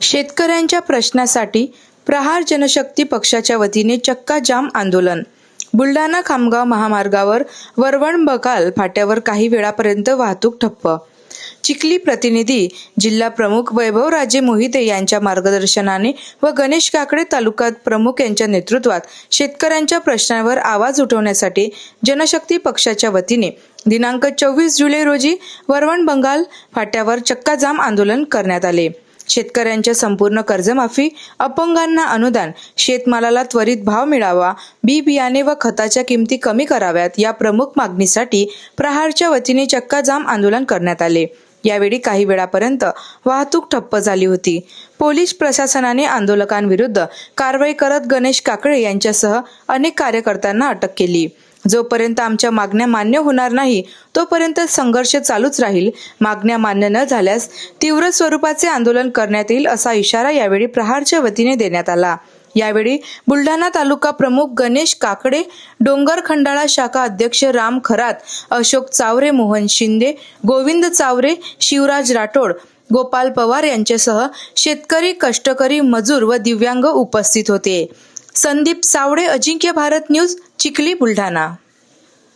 शेतकऱ्यांच्या प्रश्नासाठी प्रहार जनशक्ती पक्षाच्या वतीने चक्का जाम आंदोलन. बुलढाणा खामगाव महामार्गावर वरवण बकाल फाट्यावर काही वेळापर्यंत वाहतूक ठप्प. चिखली प्रतिनिधी जिल्हा प्रमुख वैभव राजे मोहिते यांच्या मार्गदर्शनाने व गणेश काकडे तालुका प्रमुख यांच्या नेतृत्वात शेतकऱ्यांच्या प्रश्नावर आवाज उठवण्यासाठी जनशक्ती पक्षाच्या वतीने दिनांक चोवीस जुलै रोजी वरवण बंगाल फाट्यावर चक्काजाम आंदोलन करण्यात आले. शेतकऱ्यांच्या संपूर्ण कर्जमाफी अपंगांना अनुदान शेतमालाला त्वरित भाव मिळावा बी बियाणे व खताच्या किमती कमी कराव्यात या प्रमुख मागणीसाठी प्रहारच्या वतीने चक्काजाम आंदोलन करण्यात आले. यावेळी काही वेळापर्यंत वाहतूक ठप्प झाली होती. पोलीस प्रशासनाने आंदोलकांविरुद्ध कारवाई करत गणेश काकडे यांच्यासह अनेक कार्यकर्त्यांना अटक केली. जोपर्यंत आमच्या मागण्या मान्य होणार नाही तोपर्यंत संघर्ष चालूच राहील. मागण्या मान्य न झाल्यास तीव्र स्वरूपाचे आंदोलन करण्यात येईल असा इशारा यावेळी प्रहारच्या वतीने देण्यात आला. यावेळी बुलढाणा तालुका प्रमुख गणेश काकडे डोंगर खंडाळा शाखा अध्यक्ष राम खरात अशोक चावरे मोहन शिंदे गोविंद चावरे शिवराज राठोड गोपाल पवार यांच्यासह शेतकरी कष्टकरी मजूर व दिव्यांग उपस्थित होते. संदीप सावडे अजिंक्य भारत न्यूज चिखली बुलढाणा.